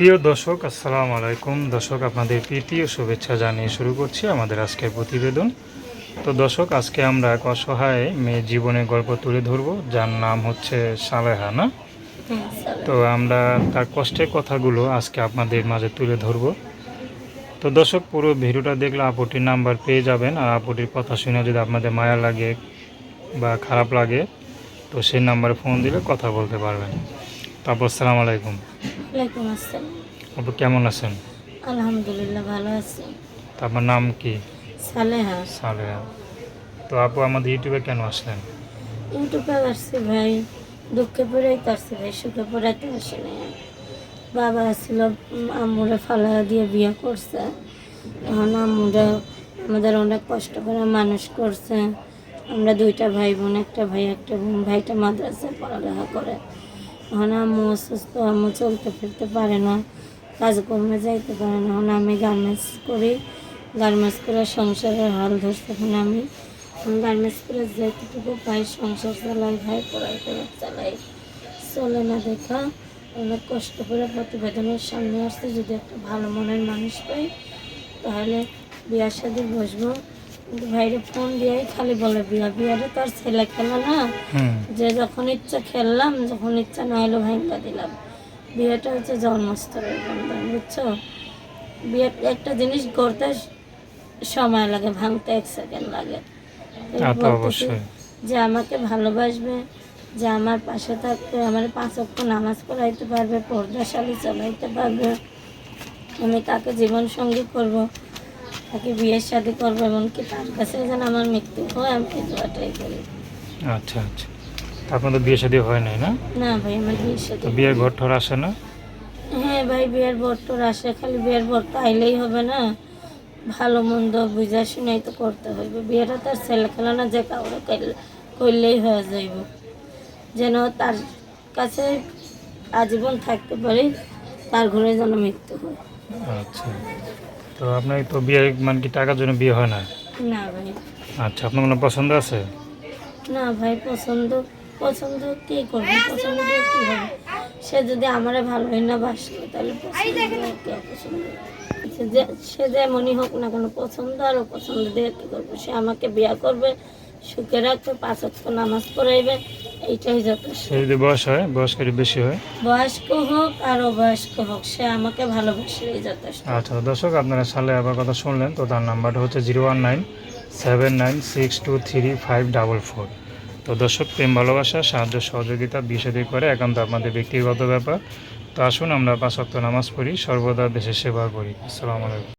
প্রিয় দর্শক, আসসালামু আলাইকুম। দর্শক, আপনাদের প্রীতি ও শুভেচ্ছা জানিয়ে শুরু করছি আমাদের আজকের প্রতিবেদন। তো দর্শক, আজকে আমরা এক অসহায় মেয়ে জীবনের গল্প তুলে ধরবো, যার নাম হচ্ছে সালেহা, না? তো আমরা তার কষ্টের কথাগুলো আজকে আপনাদের মাঝে তুলে ধরবো। তো দর্শক, পুরো ভিডিওটা দেখলে আপুটির নাম্বার পেয়ে যাবেন, আর আপুটির কথা শুনে যদি আপনাদের মায়া লাগে বা খারাপ লাগে, তো সেই নাম্বারে ফোন দিলে কথা বলতে পারবেন। তারপর আসসালামু আলাইকুম। ওয়ালাইকুম আসসালাম। আপু কেমন আছেন? আলহামদুলিল্লাহ ভালো আছি। আপনার নাম কি? সালেহা। সালেহা। তো আপু আমাদের ইউটিউবে কেন আসলেন? ইউটিউবে আসছি ভাই দুঃখে পড়েই তো আসছি ভাই সুখে পড়ে তো আসি বাবা ছিল আম্মুরে ফালা দিয়ে বিয়ে করছে। তখন আম্মুরা আমাদের অনেক কষ্ট করে মানুষ করছে। আমরা দুইটা ভাই বোন একটা ভাই একটা বোন। ভাইটা মাদ্রাসায় পড়ালেখা করে। তখন আম্মু অসুস্থ, আম্মু চলতে ফিরতে পারে না, কাজকর্মে যাইতে পারে না। এখন আমি গার্মেন্টস করি গার্মেন্টস করে সংসারের হাল ধরছে। এখন আমি গার্মেন্টস করে যেটুকু পাই সংসার চালাই, ভাই পড়াই পড়াশোনা চালাই। চলে না দেখা, অনেক কষ্ট করে প্রতিবেদনের সামনে আসতে যদি একটা ভালো মনের মানুষ পাই, তাহলে বিয়ার সাথে বসবো। ভাইরে ফোন দিয়েই খালি বলে বিয়া বিয়ারে তো আর ছেলে খেলা না? যে যখন ইচ্ছা খেললাম যখন ইচ্ছা না হলো ভাঙ্গা দিলাম। বিয়েটা হচ্ছে জন্মস্তরের বন্ধন বুঝছ? বিয়ে একটা জিনিস করতে সময় লাগে ভাঙতে এক সেকেন্ড লাগে। যে আমাকে ভালোবাসবে যে আমার পাশে থাকবে আমার পাঁচ অক্ষ নামাজ পড়াইতে পারবে পর্দাশালী চালাইতে পারবে। আমি তাকে জীবন সঙ্গী করব? তাকে বিয়ের শাদী করব এমনকি তার কাছে যেন আমার মৃত্যু হয় আমি দোয়াটাই করি। আচ্ছা আচ্ছা। আপনার তো বিয়ে শাদী হয় নাই না? না ভাই আমার সাথে তো বিয়ের ঘর ঠর আসে না? হ্যাঁ ভাই বিয়ের বরটোর আসে খালি বিয়ের বর তো আইলেই হবে না। ভালো মন্দ বুঝা শুনাই তো করতে হইবে। বিয়েটা তার ছেলে খেলা না যে কাউরে করলেই হয়ে যাইব। যেন তার কাছে আজীবন থাকতে পারি তার ঘরে যেন মৃত্যু হয়। আচ্ছা। তো আপনার তো বিয়ে মানে কি টাকার জন্য বিয়ে হয় না? না ভাই। আচ্ছা আপনার কোনো পছন্দ আছে? না ভাই পছন্দ পছন্দ কি করবে? পছন্দ দিয়ে কি হবে? সে যদি আমারে ভালোই না বাসলো তাহলে পছন্দ কি অপছন্দ যে- সে যেমনই হোক না কেন পছন্দ আর পছন্দ দিয়ে কি করব? সে আমাকে বিয়ে করবে সুখে রাখবে পাঁচ নামাজ পড়াইবে এইটাই যথেষ্ট। সে যদি বয়স হয় বয়স একটু বেশি হয়? বয়স্ক হোক আর অবয়স্ক হোক সে আমাকে ভালোবাসলেই যথেষ্ট। আচ্ছা দর্শক আপনারা সালে আবার কথা শুনলেন তো তার নাম্বারটা হচ্ছে zero one nine seven nine six two three five double four. তো দর্শক প্রেম ভালোবাসা সাহায্য সহযোগিতা বিষয়টি করে একান্ত আপনাদের ব্যক্তিগত ব্যাপার। তো আসুন আমরা পাঁচ নামাজ পড়ি সর্বদা দেশের সেবা করি। আসসালামু আলাইকুম।